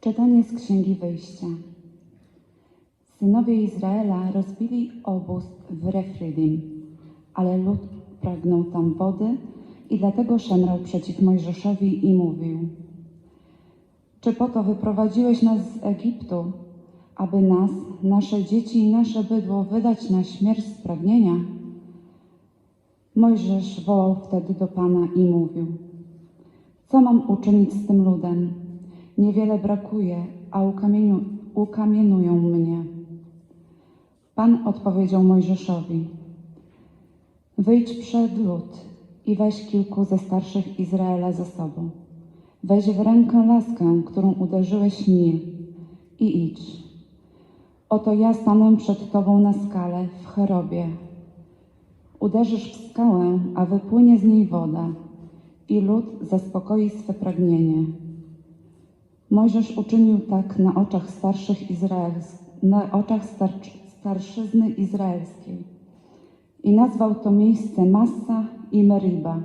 Czytanie z Księgi Wyjścia. Synowie Izraela rozbili obóz w Refrydim, ale lud pragnął tam wody i dlatego szemrał przeciw Mojżeszowi i mówił Czy po to wyprowadziłeś nas z Egiptu, aby nas, nasze dzieci i nasze bydło wydać na śmierć z pragnienia? Mojżesz wołał wtedy do Pana i mówił Co mam uczynić z tym ludem? Niewiele brakuje, a ukamieniu, ukamienują mnie. Pan odpowiedział Mojżeszowi: Wyjdź przed lud i weź kilku ze starszych Izraela ze sobą. Weź w rękę laskę, którą uderzyłeś Nil i idź. Oto ja stanę przed tobą na skale w Cherobie. Uderzysz w skałę, a wypłynie z niej woda i lud zaspokoi swe pragnienie. Mojżesz uczynił tak na oczach starszych na oczach starszyzny izraelskiej i nazwał to miejsce Massa i Meriba,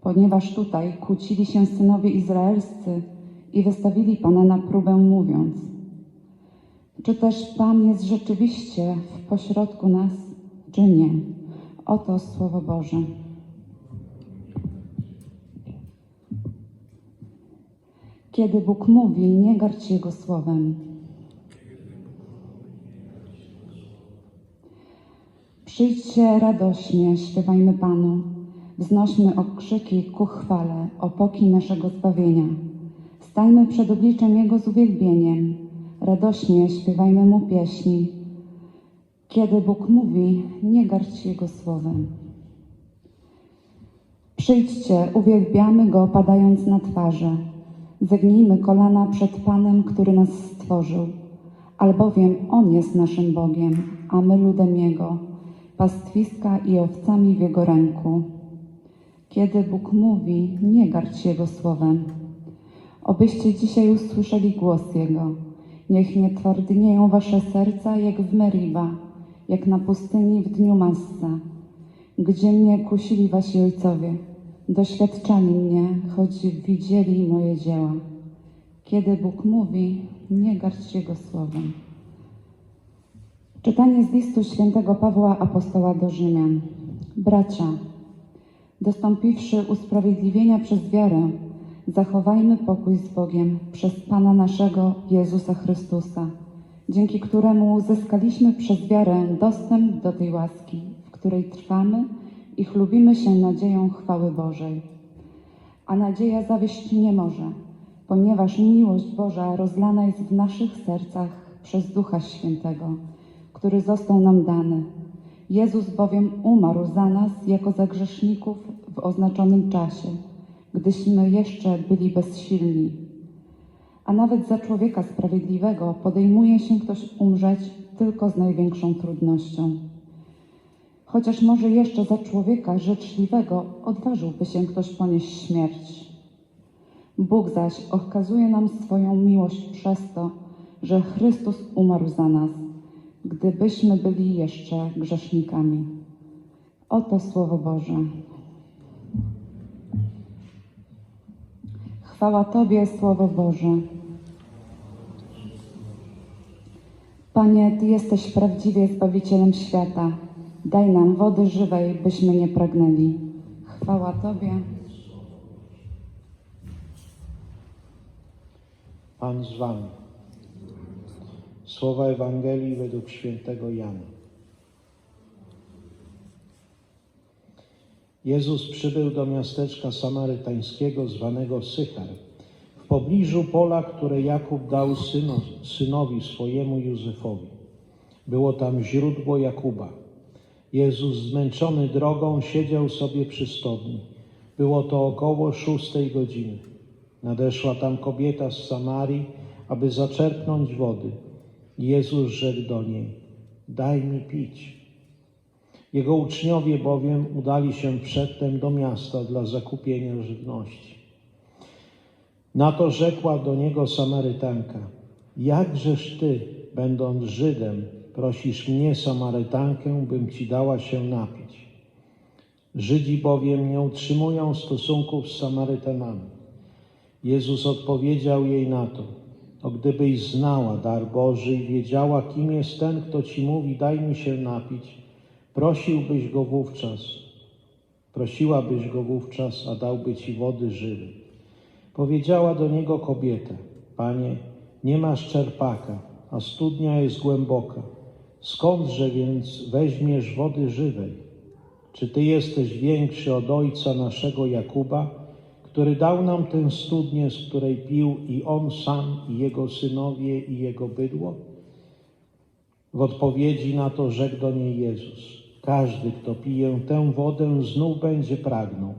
ponieważ tutaj kłócili się synowie izraelscy i wystawili Pana na próbę mówiąc czy też Pan jest rzeczywiście w pośrodku nas, czy nie? Oto Słowo Boże. Kiedy Bóg mówi, nie gardź Jego słowem. Przyjdźcie radośnie, śpiewajmy Panu, wznośmy okrzyki ku chwale, opoki naszego zbawienia. Stajmy przed obliczem Jego z uwielbieniem, radośnie śpiewajmy Mu pieśni. Kiedy Bóg mówi, nie gardź Jego słowem. Przyjdźcie, uwielbiamy Go, padając na twarze. Zegnijmy kolana przed Panem, który nas stworzył, albowiem On jest naszym Bogiem, a my ludem Jego, pastwiska i owcami w Jego ręku. Kiedy Bóg mówi, nie gardź Jego słowem. Obyście dzisiaj usłyszeli głos Jego. Niech nie twardnieją wasze serca jak w Meriba, jak na pustyni w dniu Massa, gdzie mnie kusili wasi ojcowie. Doświadczali mnie, choć widzieli moje dzieła. Kiedy Bóg mówi, nie gardź Jego słowem. Czytanie z listu świętego Pawła Apostoła do Rzymian. Bracia, dostąpiwszy usprawiedliwienia przez wiarę, zachowajmy pokój z Bogiem przez Pana naszego Jezusa Chrystusa, dzięki któremu uzyskaliśmy przez wiarę dostęp do tej łaski, w której trwamy i chlubimy się nadzieją chwały Bożej. A nadzieja zawieść nie może, ponieważ miłość Boża rozlana jest w naszych sercach przez Ducha Świętego, który został nam dany. Jezus bowiem umarł za nas jako za grzeszników w oznaczonym czasie, gdyśmy jeszcze byli bezsilni. A nawet za człowieka sprawiedliwego podejmuje się ktoś umrzeć tylko z największą trudnością. Chociaż może jeszcze za człowieka życzliwego odważyłby się ktoś ponieść śmierć. Bóg zaś okazuje nam swoją miłość przez to, że Chrystus umarł za nas, gdybyśmy byli jeszcze grzesznikami. Oto Słowo Boże. Chwała Tobie, Słowo Boże. Panie, Ty jesteś prawdziwie Zbawicielem świata. Daj nam wody żywej, byśmy nie pragnęli. Chwała Tobie. Pan z Wami. Słowa Ewangelii według świętego Jana. Jezus przybył do miasteczka samarytańskiego zwanego Sychar, w pobliżu pola, które Jakub dał syno, synowi swojemu Józefowi. Było tam źródło Jakuba. Jezus, zmęczony drogą, siedział sobie przy studni. Było to około szóstej godziny. Nadeszła tam kobieta z Samarii, aby zaczerpnąć wody. Jezus rzekł do niej: Daj mi pić. Jego uczniowie bowiem udali się przedtem do miasta dla zakupienia żywności. Na to rzekła do niego Samarytanka: Jakżeż ty, będąc Żydem, prosisz mnie, Samarytankę, bym ci dała się napić? Żydzi bowiem nie utrzymują stosunków z Samarytanami. Jezus odpowiedział jej na to: O gdybyś znała dar Boży i wiedziała, kim jest ten, kto ci mówi, daj mi się napić, prosiłbyś go wówczas, prosiłabyś go wówczas, a dałby ci wody żywej. Powiedziała do niego kobieta, Panie, nie masz czerpaka, a studnia jest głęboka. Skądże więc weźmiesz wody żywej? Czy Ty jesteś większy od ojca naszego Jakuba, który dał nam tę studnię, z której pił i on sam, i jego synowie, i jego bydło? W odpowiedzi na to rzekł do niej Jezus: Każdy, kto pije tę wodę, znów będzie pragnął.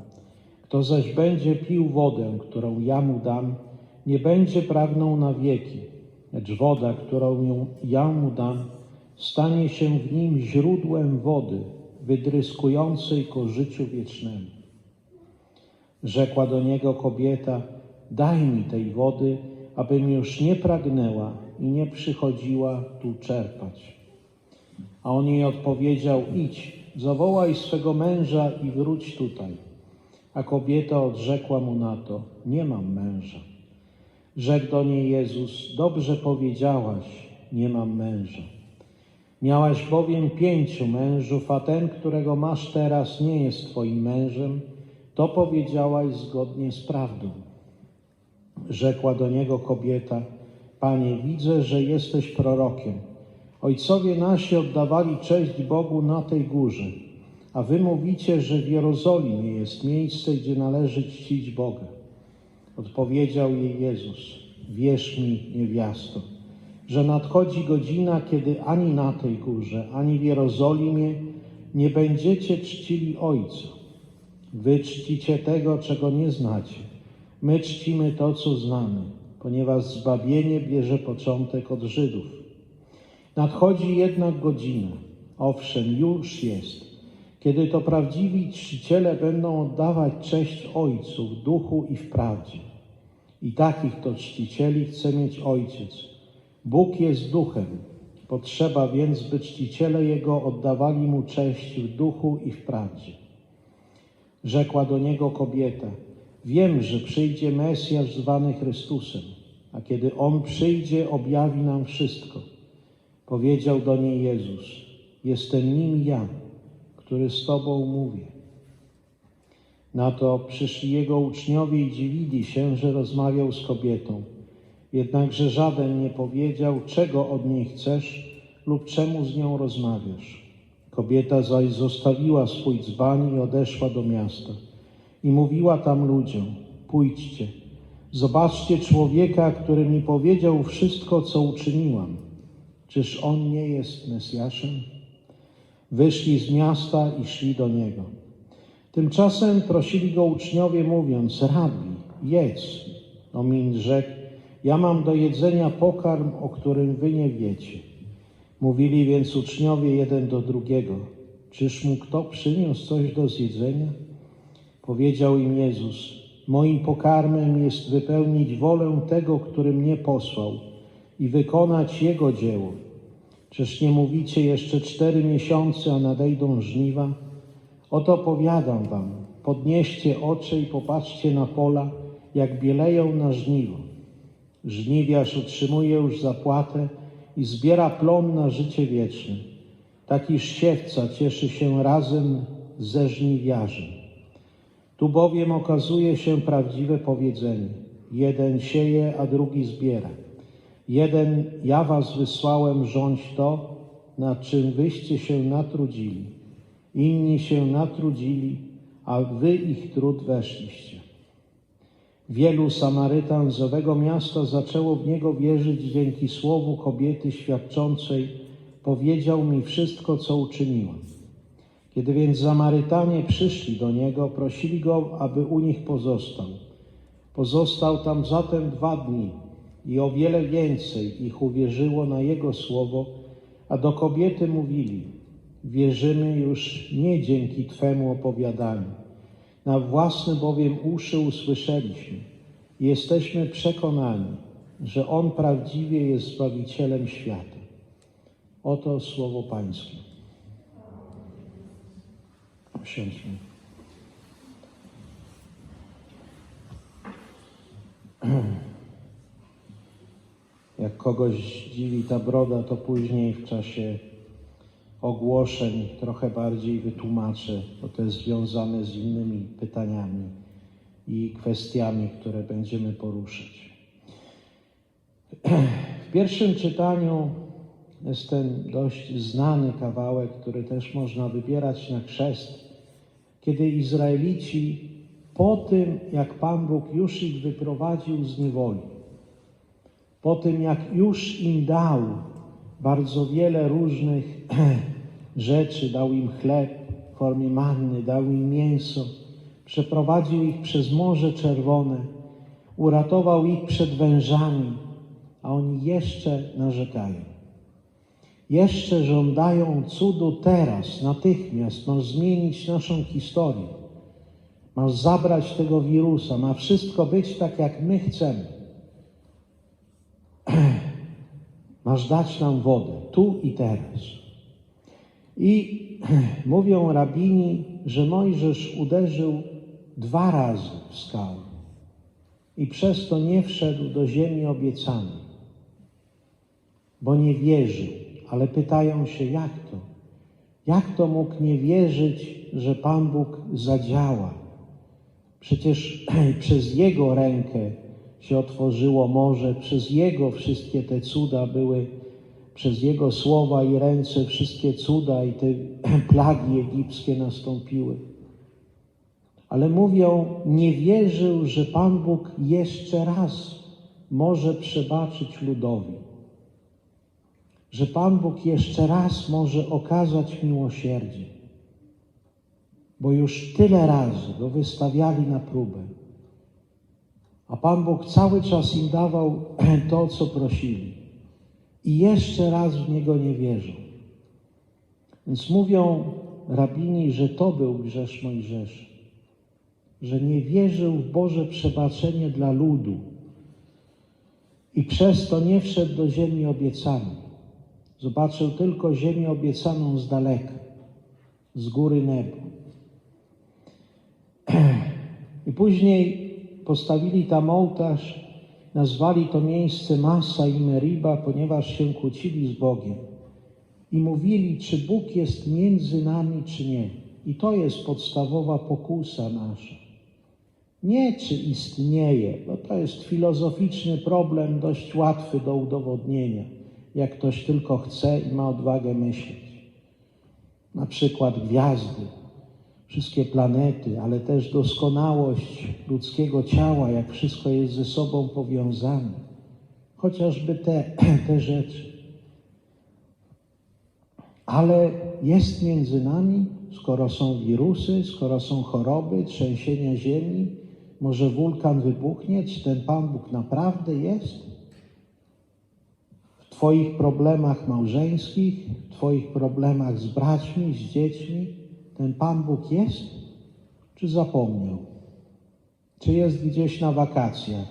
Kto zaś będzie pił wodę, którą ja mu dam, nie będzie pragnął na wieki, lecz woda, którą ja mu dam, stanie się w nim źródłem wody, wydryskującej ku życiu wiecznemu. Rzekła do niego kobieta: Daj mi tej wody, abym już nie pragnęła i nie przychodziła tu czerpać. A on jej odpowiedział: Idź, zawołaj swego męża i wróć tutaj. A kobieta odrzekła mu na to: Nie mam męża. Rzekł do niej Jezus: Dobrze powiedziałaś, nie mam męża. Miałaś bowiem pięciu mężów, a ten, którego masz teraz, nie jest twoim mężem. To powiedziałaś zgodnie z prawdą. Rzekła do niego kobieta: Panie, widzę, że jesteś prorokiem. Ojcowie nasi oddawali cześć Bogu na tej górze, a wy mówicie, że w Jerozolimie jest miejsce, gdzie należy czcić Boga. Odpowiedział jej Jezus: Wierz mi, niewiasto, że nadchodzi godzina, kiedy ani na tej górze, ani w Jerozolimie nie będziecie czcili Ojca. Wy czcicie tego, czego nie znacie. My czcimy to, co znamy, ponieważ zbawienie bierze początek od Żydów. Nadchodzi jednak godzina, owszem, już jest, kiedy to prawdziwi czciciele będą oddawać cześć Ojcu w duchu i w prawdzie. I takich to czcicieli chce mieć Ojciec. Bóg jest duchem. Potrzeba więc, by czciciele Jego oddawali Mu cześć w duchu i w prawdzie. Rzekła do niego kobieta: Wiem, że przyjdzie Mesjasz zwany Chrystusem, a kiedy on przyjdzie, objawi nam wszystko. Powiedział do niej Jezus: Jestem nim ja, który z Tobą mówię. Na to przyszli jego uczniowie i dziwili się, że rozmawiał z kobietą. Jednakże żaden nie powiedział, czego od niej chcesz lub czemu z nią rozmawiasz. Kobieta zaś zostawiła swój dzban i odeszła do miasta. I mówiła tam ludziom: Pójdźcie, zobaczcie człowieka, który mi powiedział wszystko, co uczyniłam. Czyż on nie jest Mesjaszem? Wyszli z miasta i szli do niego. Tymczasem prosili go uczniowie, mówiąc: Rabbi, jedz. Omin rzekł: Ja mam do jedzenia pokarm, o którym wy nie wiecie. Mówili więc uczniowie jeden do drugiego: Czyż mu kto przyniósł coś do zjedzenia? Powiedział im Jezus: Moim pokarmem jest wypełnić wolę tego, który mnie posłał i wykonać jego dzieło. Czyż nie mówicie jeszcze cztery miesiące, a nadejdą żniwa? Oto powiadam wam, podnieście oczy i popatrzcie na pola, jak bieleją na żniwo. Żniwiarz utrzymuje już zapłatę i zbiera plon na życie wieczne. Taki siewca cieszy się razem ze żniwiarzem. Tu bowiem okazuje się prawdziwe powiedzenie. Jeden sieje, a drugi zbiera. Jeden, ja was wysłałem rządź to, nad czym wyście się natrudzili. Inni się natrudzili, a wy ich trud weszliście. Wielu Samarytan z owego miasta zaczęło w niego wierzyć dzięki słowu kobiety świadczącej: Powiedział mi wszystko, co uczyniłam. Kiedy więc Samarytanie przyszli do niego, prosili go, aby u nich pozostał. Pozostał tam zatem dwa dni i o wiele więcej ich uwierzyło na jego słowo, a do kobiety mówili: Wierzymy już nie dzięki Twemu opowiadaniu. Na własne bowiem uszy usłyszeliśmy jesteśmy przekonani, że On prawdziwie jest Zbawicielem świata. Oto słowo Pańskie. Usiądźmy. kogoś dziwi ta broda, to później w czasie ogłoszeń trochę bardziej wytłumaczę, bo to jest związane z innymi pytaniami i kwestiami, które będziemy poruszać. W pierwszym czytaniu jest ten dość znany kawałek, który też można wybierać na chrzest, kiedy Izraelici po tym, jak Pan Bóg już ich wyprowadził z niewoli, po tym, jak już im dał bardzo wiele różnych rzeczy, dał im chleb w formie manny, dał im mięso, przeprowadził ich przez Morze Czerwone, uratował ich przed wężami, a oni jeszcze narzekają. Jeszcze żądają cudu teraz, natychmiast. Masz zmienić naszą historię. Masz zabrać tego wirusa. Ma wszystko być tak, jak my chcemy. Masz dać nam wodę, tu i teraz. I mówią rabini, że Mojżesz uderzył dwa razy w skałę i przez to nie wszedł do ziemi obiecanej, bo nie wierzył. Ale pytają się, jak to? Jak to mógł nie wierzyć, że Pan Bóg zadziała? Przecież przez Jego rękę się otworzyło morze, przez Jego wszystkie te cuda były, przez Jego słowa i ręce wszystkie cuda i te plagi egipskie nastąpiły. Ale mówią, nie wierzył, że Pan Bóg jeszcze raz może przebaczyć ludowi. Że Pan Bóg jeszcze raz może okazać miłosierdzie. Bo już tyle razy go wystawiali na próbę. A Pan Bóg cały czas im dawał to, co prosili. I jeszcze raz w Niego nie wierzą. Więc mówią rabini, że to był grzesz Mojżesza. Że nie wierzył w Boże przebaczenie dla ludu. I przez to nie wszedł do ziemi obiecanej. Zobaczył tylko ziemię obiecaną z daleka, z góry nebu. I później postawili tam ołtarz, nazwali to miejsce Masa i Meriba, ponieważ się kłócili z Bogiem. I mówili, czy Bóg jest między nami, czy nie. I to jest podstawowa pokusa nasza. Nie, czy istnieje, bo to jest filozoficzny problem, dość łatwy do udowodnienia, jak ktoś tylko chce i ma odwagę myśleć. Na przykład gwiazdy, wszystkie planety, ale też doskonałość ludzkiego ciała, jak wszystko jest ze sobą powiązane. Chociażby te, te rzeczy. Ale jest między nami, skoro są wirusy, skoro są choroby, trzęsienia ziemi, może wulkan wybuchnie, czy ten Pan Bóg naprawdę jest? W Twoich problemach małżeńskich, w Twoich problemach z braćmi, z dziećmi, ten Pan Bóg jest? Czy zapomniał? Czy jest gdzieś na wakacjach?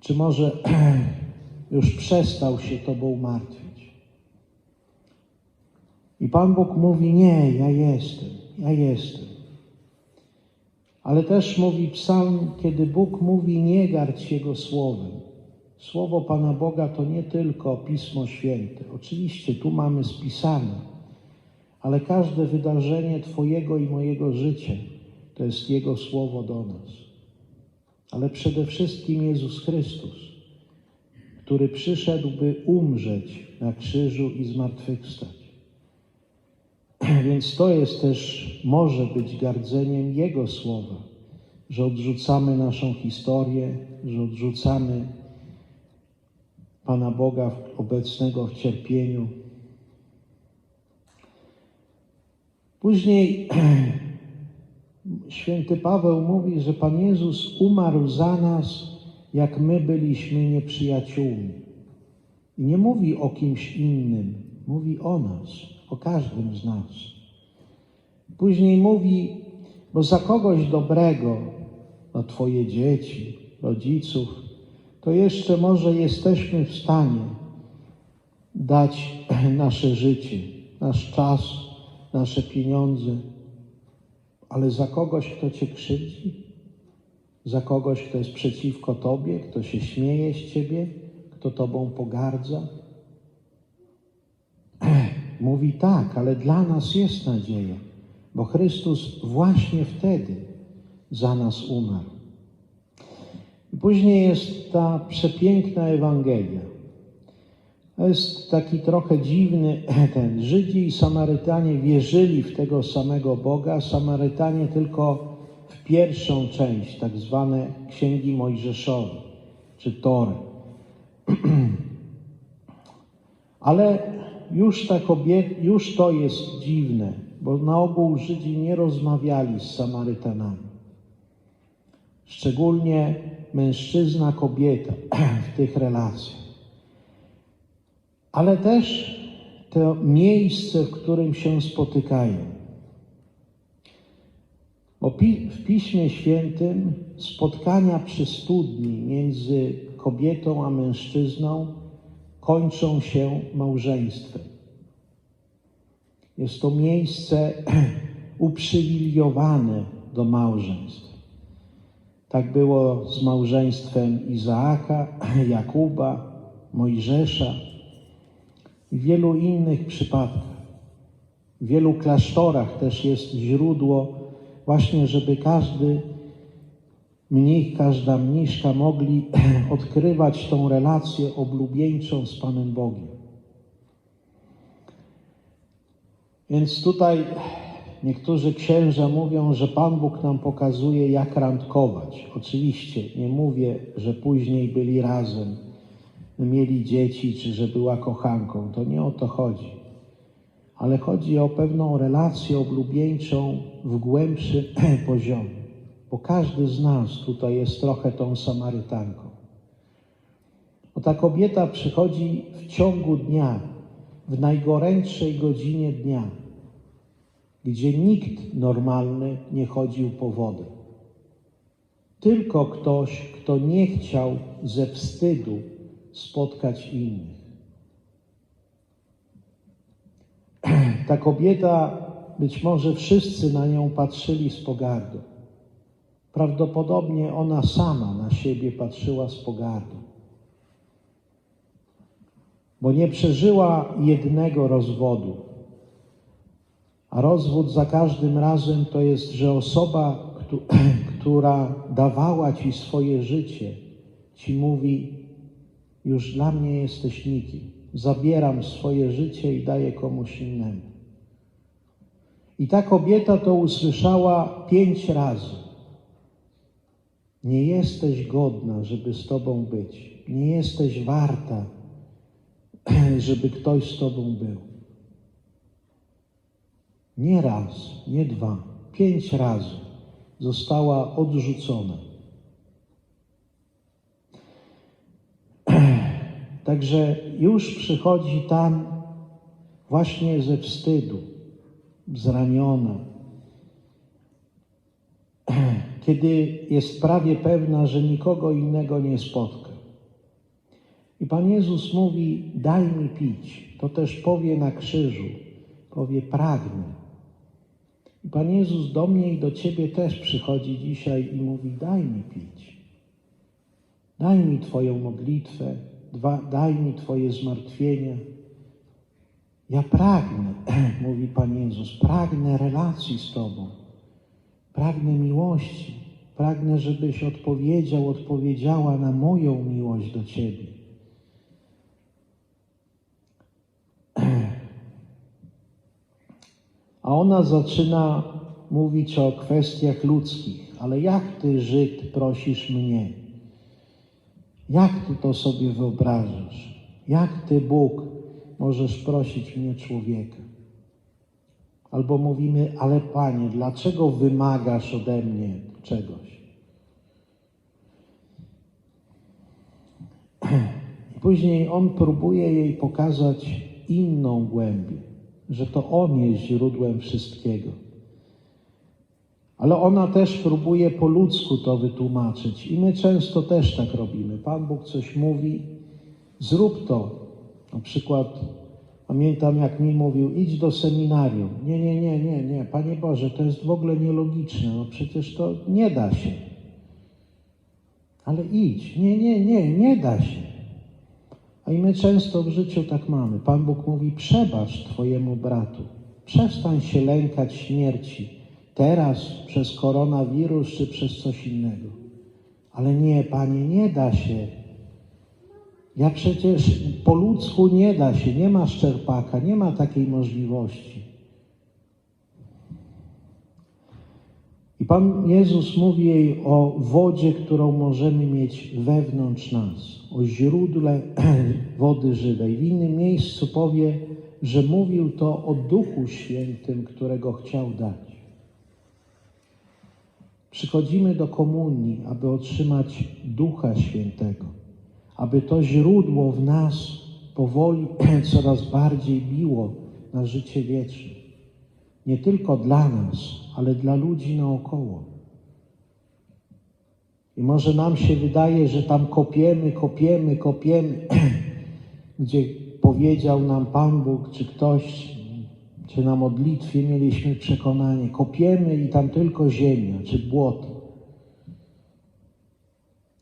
Czy może już przestał się Tobą martwić? I Pan Bóg mówi: Nie, ja jestem, ja jestem. Ale też mówi psalm, kiedy Bóg mówi: Nie gardź Jego słowem. Słowo Pana Boga to nie tylko Pismo Święte. Oczywiście tu mamy spisane, ale każde wydarzenie Twojego i mojego życia to jest Jego słowo do nas. Ale przede wszystkim Jezus Chrystus, który przyszedł, by umrzeć na krzyżu i zmartwychwstać. Więc to jest też, może być gardzeniem Jego słowa, że odrzucamy naszą historię, że odrzucamy Pana Boga obecnego w cierpieniu. Później święty Paweł mówi, że Pan Jezus umarł za nas, jak my byliśmy nieprzyjaciółmi. I nie mówi o kimś innym, mówi o nas, o każdym z nas. Później mówi, bo za kogoś dobrego, na Twoje dzieci, rodziców, to jeszcze może jesteśmy w stanie dać nasze życie, nasz czas, nasze pieniądze, ale za kogoś, kto Cię krzywdzi, za kogoś, kto jest przeciwko Tobie, kto się śmieje z Ciebie, kto Tobą pogardza? Mówi tak, ale dla nas jest nadzieja, bo Chrystus właśnie wtedy za nas umarł. Później jest ta przepiękna Ewangelia. To jest taki trochę dziwny ten. Żydzi i Samarytanie wierzyli w tego samego Boga, Samarytanie tylko w pierwszą część, tak zwane Księgi Mojżeszowe, czy Tory. Ale już, ta kobiet, już to jest dziwne, bo na ogół Żydzi nie rozmawiali z Samarytanami. Szczególnie mężczyzna, kobieta w tych relacjach. Ale też to miejsce, w którym się spotykają. W Piśmie Świętym spotkania przy studni między kobietą a mężczyzną kończą się małżeństwem. Jest to miejsce uprzywilejowane do małżeństw. Tak było z małżeństwem Izaaka, Jakuba, Mojżesza i w wielu innych przypadkach. W wielu klasztorach też jest źródło właśnie, żeby każdy mnich, każda mniszka mogli odkrywać tą relację oblubieńczą z Panem Bogiem. Więc tutaj niektórzy księża mówią, że Pan Bóg nam pokazuje, jak randkować. Oczywiście nie mówię, że później byli razem, mieli dzieci, czy że była kochanką. To nie o to chodzi. Ale chodzi o pewną relację oblubieńczą w głębszym poziomie. Bo każdy z nas tutaj jest trochę tą Samarytanką. Bo ta kobieta przychodzi w ciągu dnia, w najgorętszej godzinie dnia, gdzie nikt normalny nie chodził po wodę. Tylko ktoś, kto nie chciał ze wstydu spotkać innych. Ta kobieta, być może wszyscy na nią patrzyli z pogardą. Prawdopodobnie ona sama na siebie patrzyła z pogardą, bo nie przeżyła jednego rozwodu. A rozwód za każdym razem to jest, że osoba, któ- która dawała ci swoje życie, ci mówi: Już dla mnie jesteś nikim. Zabieram swoje życie i daję komuś innemu. I ta kobieta to usłyszała pięć razy. Nie jesteś godna, żeby z Tobą być. Nie jesteś warta, żeby ktoś z Tobą był. Nie raz, nie dwa, pięć razy została odrzucona. Także już przychodzi tam właśnie ze wstydu, zraniona, kiedy jest prawie pewna, że nikogo innego nie spotka. I Pan Jezus mówi: Daj mi pić. To też powie na krzyżu: Powie, pragnę. I Pan Jezus do mnie i do Ciebie też przychodzi dzisiaj i mówi: Daj mi pić. Daj mi Twoją modlitwę, daj mi Twoje zmartwienia. Ja pragnę, mówi Pan Jezus, pragnę relacji z Tobą. Pragnę miłości. Pragnę, żebyś odpowiedział, odpowiedziała na moją miłość do Ciebie. A ona zaczyna mówić o kwestiach ludzkich. Ale jak Ty, Żyd, prosisz mnie? Jak Ty to sobie wyobrażasz? Jak Ty, Bóg, możesz prosić mnie człowieka? Albo mówimy, ale Panie, dlaczego wymagasz ode mnie czegoś? Później on próbuje jej pokazać inną głębię, że to on jest źródłem wszystkiego. Ale ona też próbuje po ludzku to wytłumaczyć i my często też tak robimy. Pan Bóg coś mówi, zrób to. Na przykład Pamiętam, jak mi mówił, idź do seminarium. Nie, nie, nie, nie, nie, Panie Boże, to jest w ogóle nielogiczne, no przecież to nie da się. Ale idź, nie, nie, nie, nie da się. A i my często w życiu tak mamy. Pan Bóg mówi: przebacz Twojemu bratu. Przestań się lękać śmierci. Teraz przez koronawirus czy przez coś innego. Ale nie, Panie, nie da się. Ja przecież po ludzku nie da się, nie ma szczerpaka, nie ma takiej możliwości. I Pan Jezus mówi jej o wodzie, którą możemy mieć wewnątrz nas, o źródle wody żywej. W innym miejscu powie, że mówił to o Duchu Świętym, którego chciał dać. Przychodzimy do komunii, aby otrzymać Ducha Świętego, aby to źródło w nas powoli coraz bardziej biło na życie wieczne. Nie tylko dla nas, ale dla ludzi naokoło. I może nam się wydaje, że tam kopiemy, kopiemy, kopiemy, gdzie powiedział nam Pan Bóg, czy ktoś, czy na modlitwie mieliśmy przekonanie, kopiemy i tam tylko ziemia, czy błoto.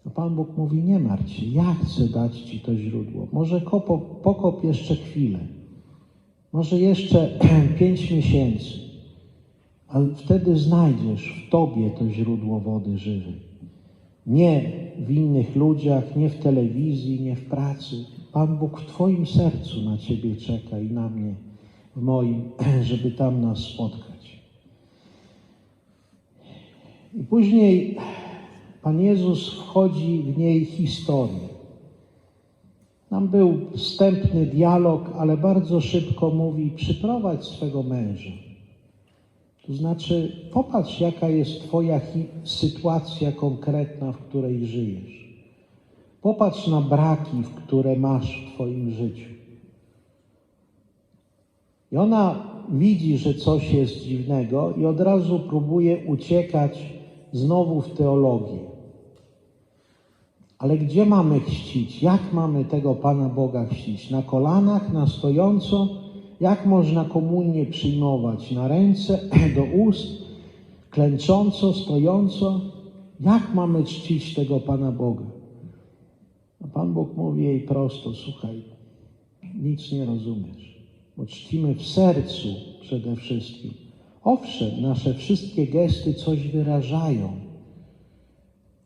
A Pan Bóg mówi, nie martw się, ja chcę dać Ci to źródło. Może kopo, pokop jeszcze chwilę, może jeszcze pięć miesięcy, ale wtedy znajdziesz w Tobie to źródło wody żywej. Nie w innych ludziach, nie w telewizji, nie w pracy. Pan Bóg w Twoim sercu na Ciebie czeka i na mnie, w moim, żeby tam nas spotkać. I później Pan Jezus wchodzi w niej historię. Tam był wstępny dialog, ale bardzo szybko mówi: przyprowadź swego męża. To znaczy, popatrz, jaka jest Twoja sytuacja konkretna, w której żyjesz. Popatrz na braki, które masz w Twoim życiu. I ona widzi, że coś jest dziwnego, i od razu próbuje uciekać znowu w teologię. Ale gdzie mamy chrzcić? Jak mamy tego Pana Boga chrzcić? Na kolanach, na stojąco? Jak można komunię przyjmować? Na ręce, do ust, klęcząco, stojąco? Jak mamy czcić tego Pana Boga? A Pan Bóg mówi jej prosto, słuchaj, nic nie rozumiesz, bo czcimy w sercu przede wszystkim. Owszem, nasze wszystkie gesty coś wyrażają,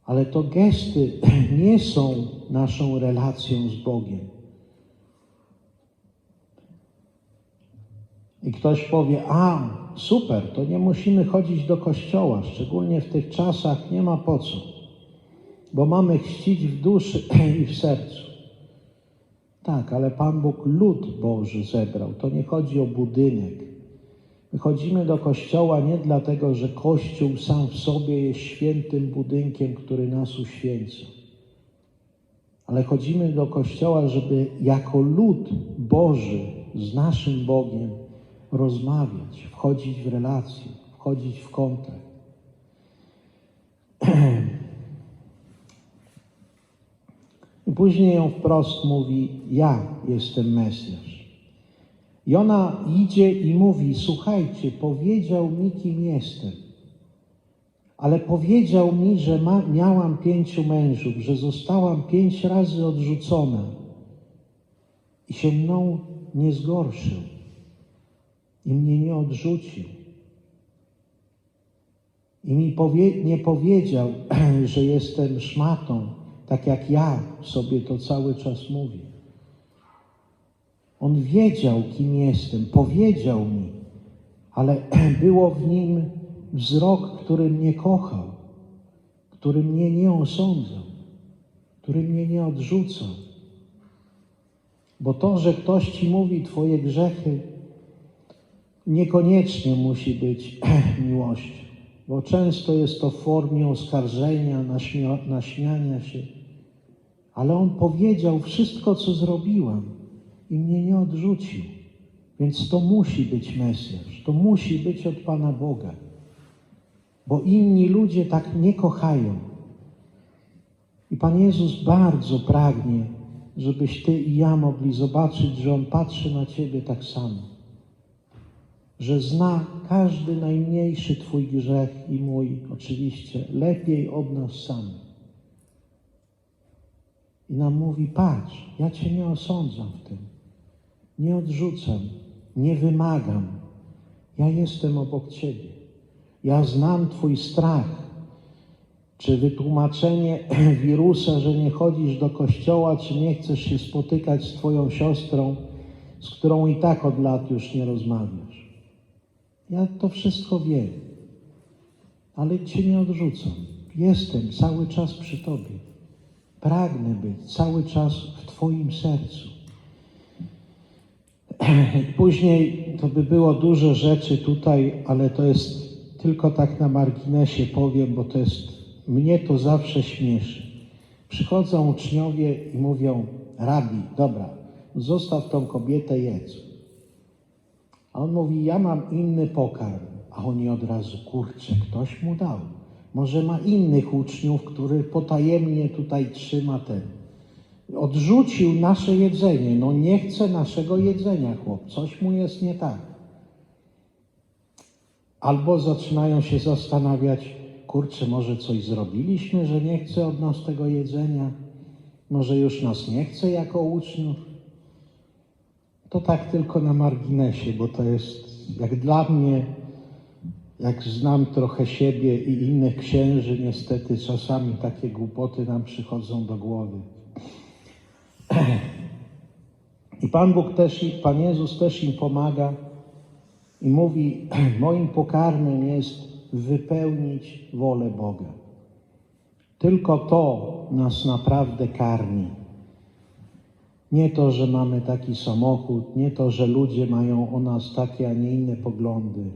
ale to gesty nie są naszą relacją z Bogiem. I ktoś powie, a super, to nie musimy chodzić do kościoła, szczególnie w tych czasach nie ma po co, bo mamy chrzcić w duszy i w sercu. Tak, ale Pan Bóg lud Boży zebrał. To nie chodzi o budynek. My chodzimy do kościoła nie dlatego, że kościół sam w sobie jest świętym budynkiem, który nas uświęca. Ale chodzimy do kościoła, żeby jako lud Boży z naszym Bogiem rozmawiać, wchodzić w relacje, wchodzić w kontakt. I później ją wprost mówi: Ja jestem Mesjasz. I ona idzie i mówi: Słuchajcie, powiedział mi, kim jestem. Ale powiedział mi, że ma, miałam pięciu mężów, że zostałam pięć razy odrzucona i się mną nie zgorszył i mnie nie odrzucił. I mi powie, nie powiedział, że jestem szmatą, tak jak ja sobie to cały czas mówię. On wiedział, kim jestem, powiedział mi, ale było w nim wzrok, który mnie kochał, który mnie nie osądzał, który mnie nie odrzucał. Bo to, że ktoś ci mówi Twoje grzechy, niekoniecznie musi być miłością, bo często jest to w formie oskarżenia, naśmia naśmiania się. Ale on powiedział wszystko, co zrobiłam i mnie nie odrzucił. Więc to musi być Mesjasz, to musi być od Pana Boga, bo inni ludzie tak nie kochają. I Pan Jezus bardzo pragnie, żebyś Ty i ja mogli zobaczyć, że On patrzy na Ciebie tak samo że zna każdy najmniejszy Twój grzech i mój oczywiście lepiej od nas samych. I nam mówi: Patrz, ja Cię nie osądzam w tym, nie odrzucam, nie wymagam. Ja jestem obok Ciebie. Ja znam Twój strach. Czy wytłumaczenie wirusa, że nie chodzisz do kościoła, czy nie chcesz się spotykać z Twoją siostrą, z którą i tak od lat już nie rozmawiasz. Ja to wszystko wiem, ale Cię nie odrzucam. Jestem cały czas przy Tobie. Pragnę być cały czas w Twoim sercu. Później to by było dużo rzeczy tutaj, ale to jest tylko tak na marginesie powiem, bo to jest, mnie to zawsze śmieszy. Przychodzą uczniowie i mówią, rabi, dobra, zostaw tą kobietę, jedz. A on mówi, ja mam inny pokarm. A oni od razu, kurczę, ktoś mu dał. Może ma innych uczniów, który potajemnie tutaj trzyma ten. Odrzucił nasze jedzenie. No nie chce naszego jedzenia, chłop. Coś mu jest nie tak. Albo zaczynają się zastanawiać, kurczę, może coś zrobiliśmy, że nie chce od nas tego jedzenia? Może już nas nie chce jako uczniów? To tak tylko na marginesie, bo to jest, jak dla mnie, jak znam trochę siebie i innych księży, niestety czasami takie głupoty nam przychodzą do głowy. I Pan Bóg też, Pan Jezus też im pomaga i mówi, moim pokarmem jest wypełnić wolę Boga. Tylko to nas naprawdę karmi. Nie to, że mamy taki samochód, nie to, że ludzie mają o nas takie, a nie inne poglądy,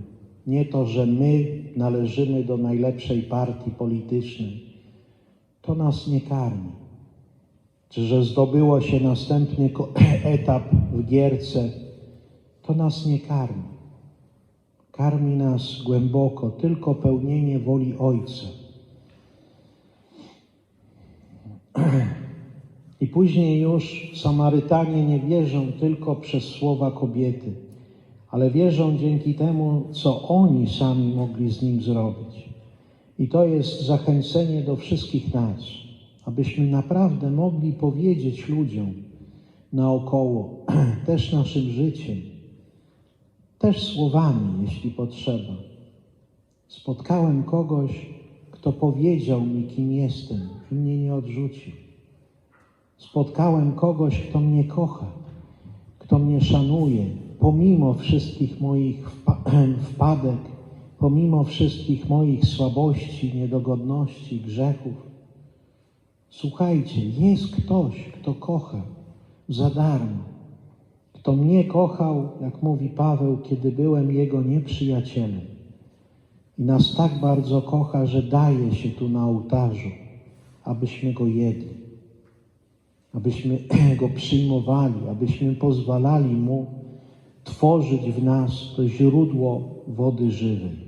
nie to, że my należymy do najlepszej partii politycznej. To nas nie karmi. Czy że zdobyło się następny etap w gierce, to nas nie karmi. Karmi nas głęboko tylko pełnienie woli Ojca. I później już Samarytanie nie wierzą tylko przez słowa kobiety, ale wierzą dzięki temu, co oni sami mogli z nim zrobić. I to jest zachęcenie do wszystkich nas, abyśmy naprawdę mogli powiedzieć ludziom naokoło, też naszym życiem, też słowami, jeśli potrzeba. Spotkałem kogoś, kto powiedział mi, kim jestem i mnie nie odrzucił. Spotkałem kogoś, kto mnie kocha, kto mnie szanuje, pomimo wszystkich moich wpa- wpadek, pomimo wszystkich moich słabości, niedogodności, grzechów. Słuchajcie, jest ktoś, kto kocha za darmo, kto mnie kochał, jak mówi Paweł, kiedy byłem jego nieprzyjacielem. I nas tak bardzo kocha, że daje się tu na ołtarzu, abyśmy go jedli abyśmy Go przyjmowali, abyśmy pozwalali Mu tworzyć w nas to źródło wody żywej.